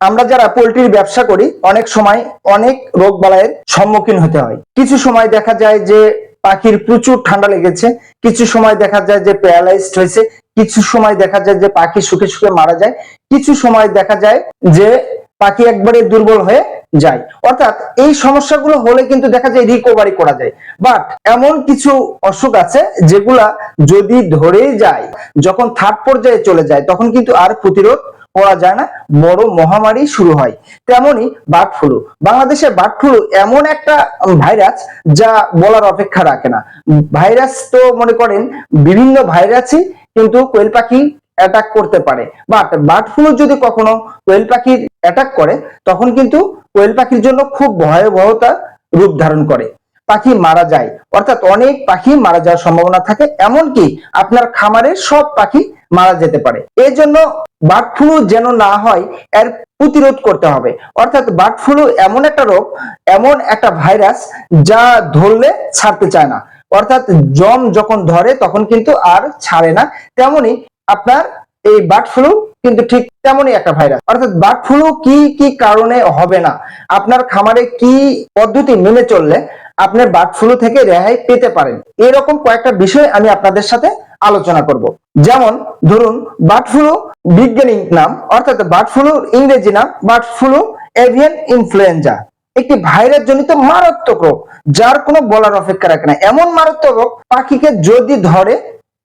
আমরা যারা পোলট্রির ব্যবসা করি, অনেক সময় অনেক রোগ বালাইয়ের সম্মুখীন হতে হয়। কিছু সময় দেখা যায় যে পাখির প্রচুর ঠান্ডা লেগেছে, কিছু সময় দেখা যায় যে প্যারালাইজড হয়েছে, কিছু সময় দেখা যায় যে পাখি শুকে শুকে মারা যায়, কিছু সময় দেখা যায় যে পাখি একবারে দুর্বল হয়ে যায়। অর্থাৎ এই সমস্যাগুলো হলে কিন্তু দেখা যায় রিকভারি করা যায়। বাট এমন কিছু অসুখ আছে যেগুলা যদি ধরেই যায়, যখন থার্ড পর্যায়ে চলে যায়, তখন কিন্তু আর প্রতিরোধ করা যায় না বড় মহামারী শুরু হয়। তেমনি বার্ড ফ্লু বাংলাদেশে বার্ড ফ্লু এমন একটা ভাইরাস যা বলার অপেক্ষা রাখে না। ভাইরাস তো মনে করেন বিভিন্ন ভাইরাসই কিন্তু কোয়েল পাখি অ্যাটাক করতে পারে। বাট বার্ড ফ্লু যদি কখনো কোয়েল পাখির অ্যাটাক করে, তখন কিন্তু কোয়েল পাখির জন্য খুব ভয়াবহতা রূপ ধারণ করে। পাখি মারা যায়। অর্থাৎ অনেক পাখি মারা যাওয়ার সম্ভাবনা থাকে। এমনকি আপনার খামারের সব পাখি মারা যেতে পারে। এই জন্য বার্ড ফ্লু যেন না হয়, এর প্রতিরোধ করতে হবে। অর্থাৎ বার্ড ফ্লু এমন একটা রোগ, এমন একটা ভাইরাস যা ধরলে ছাড়তে চায় না। অর্থাৎ জম যখন ধরে, তখন কিন্তু আর ছাড়ে না। তেমনি আপনার এই বার্ড ফ্লু কিন্তু ঠিক তেমনই একটা ভাইরাস। অর্থাৎ বার্ড ফ্লু কি কি কারণে হবে না? আপনার খামারে কি পদ্ধতি মেনে চললে আপনি বার্ড ফ্লু থেকে রেহাই পেতে পারেন? এরকম কয়েকটা বিষয় আমি আপনাদের সাথে আলোচনা করব। যেমন, ধরুন বার্ড ফ্লু বিজ্ঞানিক নাম, অর্থাৎ বার্ড ফ্লু ইংরেজি নাম, বার্ড ফ্লু এভিয়ান ইনফ্লুয়েঞ্জা। একটি ভাইরাস জনিত মারাত্মক রোগ, যার কোনো বলার অপেক্ষা রাখে না। এমন মারাত্মক রোগ পাখিকে যদি ধরে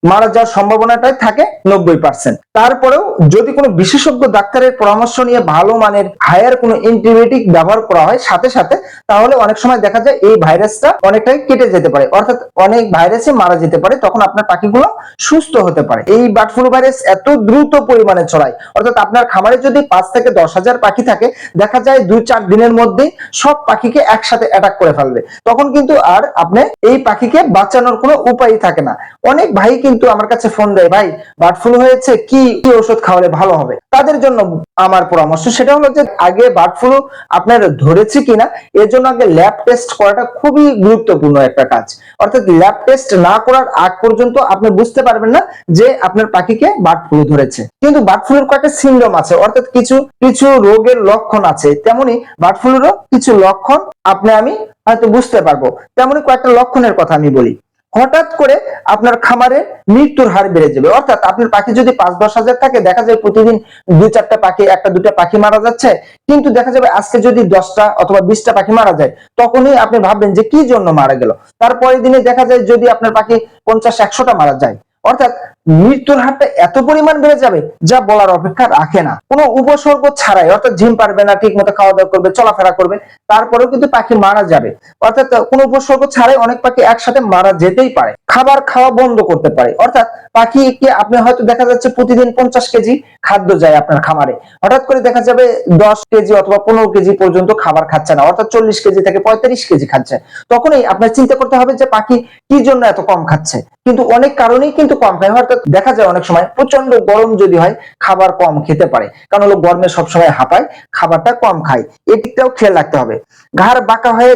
মারা যাওয়ার সম্ভাবনাটাই থাকে নব্বই পার্সেন্ট তারপরেও যদি কোনো বিশেষজ্ঞ ডাক্তারের পরামর্শ নিয়ে ভালো মানের হায়ার কোনো অ্যান্টিবায়োটিক ব্যবহার করা হয় সাথে সাথে, তাহলে অনেক সময় দেখা যায় এই ভাইরাসটা অনেকটাই কেটে যেতে পারে। অর্থাৎ অনেক ভাইরাসে মারা যেতে পারে তখন আপনার পাখিগুলো সুস্থ হতে পারে। এই বার্ড ফ্লু ভাইরাস এত দ্রুত পরিমাণে ছড়ায়, অর্থাৎ আপনার খামারে যদি পাঁচ থেকে দশ হাজার পাখি থাকে, দেখা যায় দুই চার দিনের মধ্যে সব পাখিকে একসাথে অ্যাটাক করে ফেলবে। তখন কিন্তু আর আপনি এই পাখিকে বাঁচানোর কোনো উপায় থাকে না। অনেক ভাই কিন্তু আমার কাছে ফোন দেয়, ভাই বার্ড ফ্লু হয়েছে, কি কি ওষুধ খাওয়ালে ভালো হবে? তাদের জন্য আমার পরামর্শ সেটা হলো যে, আগে বার্ড ফ্লু আপনার ধরেছে কিনা, এর জন্য আগে ল্যাব টেস্ট করাটা খুবই গুরুত্বপূর্ণ একটা কাজ। অর্থাৎ ল্যাব টেস্ট না করার আগ পর্যন্ত আপনি বুঝতে পারবেন না যে আপনার পাখিকে বার্ড ফ্লু ধরেছে। কিন্তু বার্ড ফ্লুর কয়েকটা সিন্ড্রোম আছে, অর্থাৎ কিছু কিছু রোগের লক্ষণ আছে। তেমনি বার্ড ফ্লুরও কিছু লক্ষণ আপনি, আমি হয়তো বুঝতে পারব। তেমনি কয়েকটা লক্ষণের কথা আমি বলি। হঠাৎ করে আপনার খামারে মৃত্যুর হার বেড়ে যাবে। অর্থাৎ আপনার পাখি যদি পাঁচ, দশ হাজার থাকে, দেখা যায় প্রতিদিন দুই, চারটা পাখি, একটা দুটা পাখি মারা যাচ্ছে। কিন্তু দেখা যাবে আজকে যদি দশটা অথবা বিশটা পাখি মারা যায়, তখনই আপনি ভাববেন যে কি জন্য মারা গেল? তারপরের দিনে দেখা যায় যদি আপনার পাখি পঞ্চাশ, একশোটা মারা যায় অর্থাৎ মৃত্যুর হারটা এত পরিমাণ বেড়ে যাবে যা বলার অপেক্ষা রাখে না। কোনো উপসর্গ ছাড়াই, অর্থাৎ ঝিম পারবে না ঠিক মতো খাওয়া দাওয়া করবে, চলাফেরা করবে, তারপরেও কিন্তু পাখি মারা যাবে। অর্থাৎ কোনো উপসর্গ ছাড়াই অনেক পাখি একসাথে মারা যেতেই পারে। খাবার খাওয়া বন্ধ করতে পারে। অর্থাৎ পাখিকে আপনি হয়তো দেখা যাচ্ছে প্রতিদিন পঞ্চাশ কেজি খাদ্য যায় আপনার খামারে। হঠাৎ করে দেখা যাবে দশ কেজি অথবা পনেরো কেজি পর্যন্ত খাবার খাচ্ছে না, অর্থাৎ চল্লিশ কেজি থেকে পঁয়তাল্লিশ কেজি খাচ্ছে। তখনই আপনার চিন্তা করতে হবে যে পাখি কি জন্য এত কম খাচ্ছে? কিন্তু অনেক কারণেই কিন্তু কম খায়। অর্থাৎ দেখা যায় অনেক সময় প্রচণ্ড গরম যদি হয়, খাবার কম খেতে পারে। কারণ হলো গরমে সবসময় হাঁপায়, খাবারটা কম খায়। এদিকটাও খেয়াল রাখতে হবে। ঘাড় বাঁকা হয়ে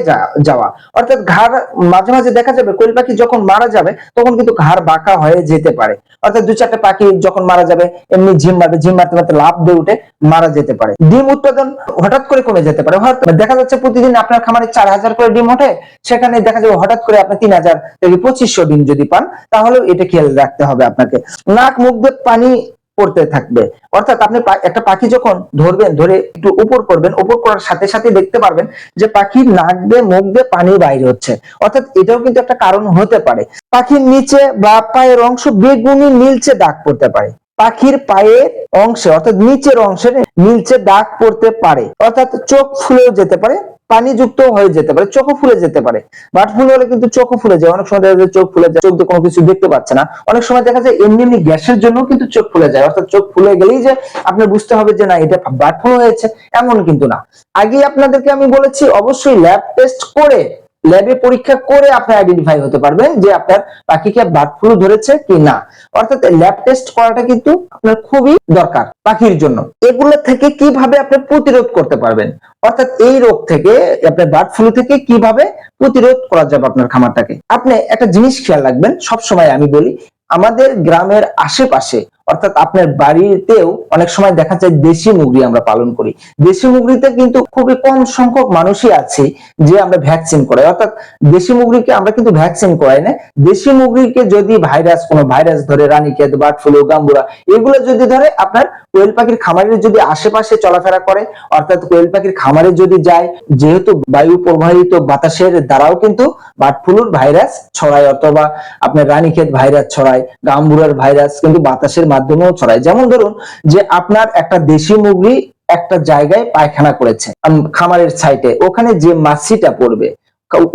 যাওয়া। অর্থাৎ ঘাড় মাঝে মাঝে দেখা যাবে কোয়েল পাখি যখন মারা যাবে, তখন কিন্তু ঘাড় বাঁকা হয়ে যেতে পারে। অর্থাৎ দু চারটে পাখি যখন মারা যাবে, এমনি ঝিম মারবে, ঝিম মারতে মারতে লাভ দিয়ে উঠে মারা যেতে পারে। ডিম উৎপাদন হঠাৎ করে কমে যেতে পারে। দেখা যাচ্ছে প্রতিদিন আপনার খামারে চার হাজার করে ডিম ওঠে, সেখানে দেখা যাবে হঠাৎ করে আপনি তিন হাজার থেকে পঁচিশশো ডিম যদি পান, তাহলেও এটা খেয়াল রাখতে হবে আপনাকে। নাক, মুখ পানি পড়তে থাকবে। অর্থাৎ আপনি একটা পাখি যখন ধরবেন, ধরে একটু উপর করবেন, উপর করার সাথে সাথে দেখতে পারবেন যে পাখির নাক দিয়ে, মুখ দিয়ে পানি বাইরে হচ্ছে। অর্থাৎ এটাও কিন্তু একটা কারণ হতে পারে। পাখির নিচে বা পায়ের অংশ বেগুনি নীলচে দাগ পড়তে পারে। পাখির পায়ের অংশে, অর্থাৎ নিচের অংশে নীলচে দাগ পড়তে পারে। অর্থাৎ চোখ ফুলেও যেতে পারে পানি যুক্ত হয়ে যেতে পারে, চোখও ফুলে যেতে পারে। বার্ড ফ্লু হলে কিন্তু চোখও ফুলে যায়। অনেক সময় দেখা যায় চোখ ফুলে যায়, চোখ কোনো কিছু দেখতে পাচ্ছে না। অনেক সময় দেখা যায় এমনি এমনি গ্যাসের জন্য কিন্তু চোখ ফুলে যায়। অর্থাৎ চোখ ফুলে গেলেই যে আপনার বুঝতে হবে যে না, এটা বার্ড ফ্লু হয়েছে, এমন কিন্তু না। আগে আপনাদেরকে আমি বলেছি, অবশ্যই ল্যাব টেস্ট করে ল্যাবে পরীক্ষা করে আপনি আইডেন্টিফাই হতে পারবেন যে আপনার পাখিকে বার্ড ফ্লু ধরেছে কি না। অর্থাৎ ল্যাব টেস্ট করাটা কিন্তু আপনার খুবই দরকার পাখির জন্য। এগুলো থেকে কীভাবে আপনি প্রতিরোধ করতে পারবেন? অর্থাৎ এই রোগ থেকে, আপনার বার্ড ফ্লু থেকে কীভাবে প্রতিরোধ করা যাবে আপনার খামারটাকে? আপনি একটা জিনিস খেয়াল রাখবেন সব সময় আমি বলি, আমাদের গ্রামের আশেপাশে অর্থাৎ আপনার বাড়িতেও অনেক সময় দেখা যায় দেশি মুরগি আমরা পালন করি। দেশি মুরগিতে কিন্তু খুবই কম সংখ্যক মানুষই আছে যে আমরা ভ্যাকসিন করাই। অর্থাৎ দেশি মুরগিকে আমরা কিন্তু ভ্যাকসিন করাই না। দেশি মুরগিকে যদি ভাইরাস কোনো ভাইরাস ধরে, রানীক্ষেত বার্ড ফ্লু গাম্বুরা, এগুলো যদি ধরে, আপনার কোয়েল পাখির খামারের যদি আশেপাশে চলাফেরা করে, অর্থাৎ কোয়েল পাখির খামারে যদি যায়, যেহেতু বায়ু প্রবাহিত বাতাসের দ্বারাও কিন্তু বার্ড ফ্লুর ভাইরাস ছড়ায় অথবা আপনার রানীক্ষেত ভাইরাস ছড়ায়, গাম্বুরার ভাইরাস কিন্তু বাতাসের মাধ্যমেও ছড়ায়। যেমন ধরুন যে আপনার একটা দেশি মুরগি একটা জায়গায় পায়খানা করেছে খামারের সাইটে ওখানে যে মাছিটা পড়বে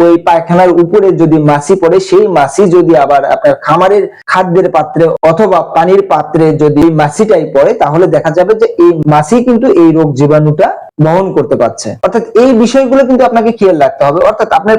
ওই পায়খানার উপরে যদি মাছি পড়ে, সেই মাছি যদি আবার আপনার খামারের খাদ্যের পাত্রে অথবা পানির পাত্রে যদি মাছিটাই পড়ে, তাহলে দেখা যাবে যে এই মাছি কিন্তু এই রোগ জীবাণুটা বহন করতে পারছে। অর্থাৎ এই বিষয়গুলো কিন্তু আপনাকে খেয়াল রাখতে হবে। অর্থাৎ আপনার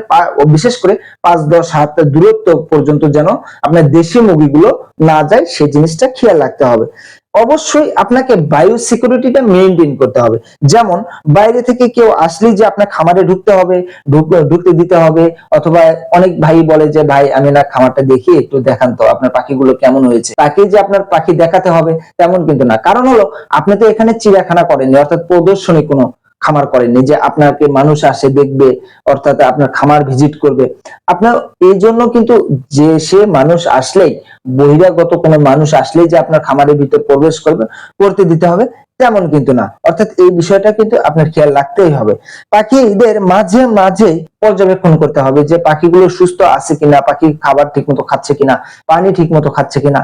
বিশেষ করে পাঁচ, দশ হাত দূরত্ব পর্যন্ত যেন আপনার দেশি মুরগিগুলো না যায়, সেই জিনিসটা খেয়াল রাখতে হবে। অবশ্যই আপনাকে বায়ু সিকিউরিটিটা মেনটেন করতে হবে। যেমন, বাইরে থেকে কেউ আসলে যে আপনার খামারে ঢুকতে হবে, ঢুক- ঢুকতে দিতে হবে, অথবা অনেক ভাই বলে যে, ভাই, আমি না খামারটা দেখি, একটু দেখান তো, আপনার পাখিগুলো কেমন হয়েছে? তাকে যে আপনার পাখি দেখাতে হবে, তেমন কিন্তু না। কারণ হলো, আপনি তো এখানে চিড়িয়াখানা করেননি, অর্থাৎ প্রদর্শনী কোনো খামার করেননি যে আপনাকে মানুষ আসে দেখবে, অর্থাৎ আপনার খামার ভিজিট করবে। আপনার, এই জন্য কিন্তু যে সে মানুষ আসলেই, বহিরাগত কোনো মানুষ আসলেই যে আপনার খামারের ভিতর প্রবেশ করবে, করতে দিতে হবে, তেমন কিন্তু না। অর্থাৎ এই বিষয়টা কিন্তু আপনার খেয়াল রাখতেই হবে। পাখিদের মাঝে মাঝে পর্যবেক্ষণ করতে হবে যে পাখিগুলো সুস্থ আছে কিনা, পাখি খাবার ঠিক মতো খাচ্ছে কিনা, পানি ঠিক মতো খাচ্ছে কিনা।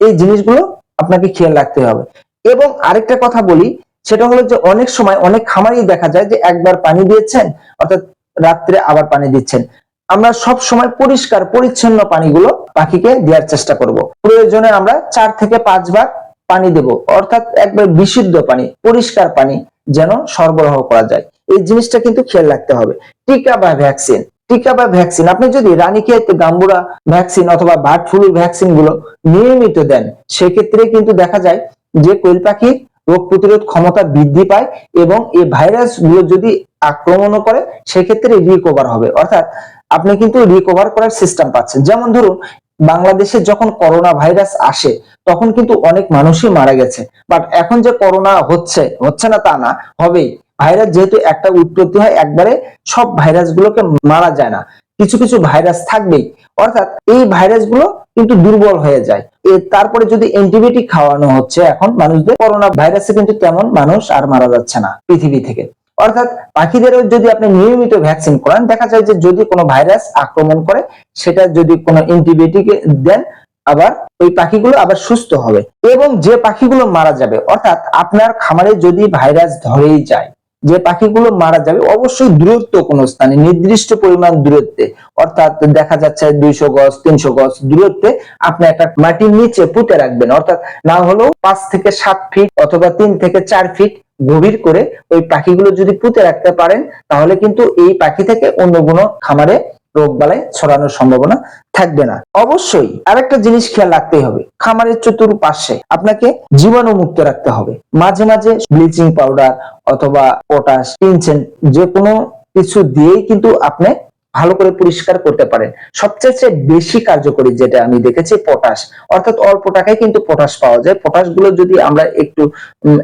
এই জিনিসগুলো আপনাকে খেয়াল রাখতে হবে। এবং আরেকটা কথা বলি সেটা হলো যে অনেক সময় অনেক খামারই দেখা যায় যে একবার পানি দিয়েছেন, অর্থাৎ রাত্রে আবার পানি দিচ্ছেন। আমরা সব সময় পরিষ্কার, পরিচ্ছন্ন পানিগুলো পাখিকে দেওয়ার চেষ্টা করব। প্রয়োজনে আমরা চার থেকে পাঁচবার পানি দেব, অর্থাৎ একবার বিশুদ্ধ পানি, পরিষ্কার পানি যেন সরবরাহ করা যায়। এই জিনিসটা কিন্তু খেয়াল রাখতে হবে। টিকা বা ভ্যাকসিন, টিকা বা ভ্যাকসিন। আপনি যদি রানীক্ষেত, গাম্বুরা ভ্যাকসিন অথবা বার্ড ফ্লু ভ্যাকসিনগুলো নিয়মিত দেন, সেক্ষেত্রে কিন্তু দেখা যায় যে কোয়েল পাখির রোগ প্রতিরোধ ক্ষমতা বৃদ্ধি পায় এবং এই ভাইরাসগুলো যদি আক্রমণ করে, সেক্ষেত্রে রিকভার হবে। অর্থাৎ আপনি কিন্তু রিকভার করার সিস্টেম পাচ্ছেন। যেমন ধরুন, বাংলাদেশে যখন করোনা ভাইরাস আসে, তখন কিন্তু অনেক মানুষই মারা গেছে। বাট এখন যে করোনা হচ্ছে হচ্ছে না তা না, হবেই। ভাইরাস যেহেতু একটা উৎপত্তি হয়, একবারে সব ভাইরাস গুলোকে মারা যায় না। কিছু কিছু ভাইরাস থাকবেই। অর্থাৎ এই ভাইরাসগুলো কিন্তু দুর্বল হয়ে যায়। তারপরে যদি অ্যান্টিবায়োটিক খাওয়ানো হচ্ছে এখন, মানুষদের করোনা ভাইরাসে কিন্তু তেমন মানুষ আর মারা যাচ্ছে না পৃথিবী থেকে। অর্থাৎ পাখিদেরও যদি আপনি নিয়মিত ভ্যাকসিন করান, দেখা যায় যে যদি কোনো ভাইরাস আক্রমণ করে, সেটা যদি কোনো অ্যান্টিবায়োটিক দেন, আবার ওই পাখিগুলো আবার সুস্থ হবে। এবং যে পাখিগুলো মারা যাবে, অর্থাৎ আপনার খামারে যদি ভাইরাস ধরেই যায় যে পাখিগুলো মারা যাবে অবশ্যই দূরত্ব কোনো স্থানে, নির্দিষ্ট পরিমাণ দূরত্বে। অর্থাৎ দেখা যাচ্ছে দুইশো গজ, তিনশো গজ দূরত্বে আপনি একটা মাটির নিচে পুঁতে রাখবেন। অর্থাৎ না হলেও পাঁচ থেকে সাত ফিট অথবা তিন থেকে চার ফিট গভীর করে ওই পাখিগুলো যদি পুঁতে রাখতে পারেন, তাহলে কিন্তু এই পাখি থেকে অন্য কোনো খামারে রোগ বালাই ছড়ানোর সম্ভাবনা থাকবে না। অবশ্যই আরেকটা জিনিস খেয়াল রাখতেই হবে, খামারের চতুর্পাশে আপনাকে জীবাণু মুক্ত রাখতে হবে। মাঝে মাঝে ব্লিচিং পাউডার অথবা পটাশ টিনসেন যে কোনো কিছু দিয়েই কিন্তু আপনি ভালো করে পরিষ্কার করতে পারেন সবচেয়ে বেশি কার্যকরী যেটা আমি দেখেছি পটাশ। অর্থাৎ অল্প টাকায় কিন্তু পটাশ পাওয়া যায়। পটাশগুলো যদি আমরা একটু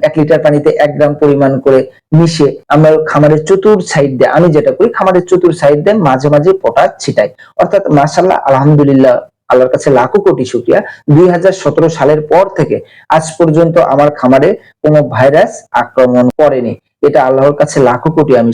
এক লিটার পানিতে এক গ্রাম পরিমাণ করে মিশে আমরা খামারের চতুর সাইড দিয়ে, আমি যেটা করি, খামারের চতুর সাইড দিয়ে মাঝে মাঝে পটাশ ছিটাই। অর্থাৎ মাসাল্লাহ আলহামদুলিল্লাহ, আল্লাহর কাছে লাখো কোটি শুক্রিয়া। দুই হাজার সতেরো সালের পর থেকে আজ পর্যন্ত আমার খামারে কোনো ভাইরাস আক্রমণ করেনি। এটা আল্লাহর কাছে লাখো কোটি আমি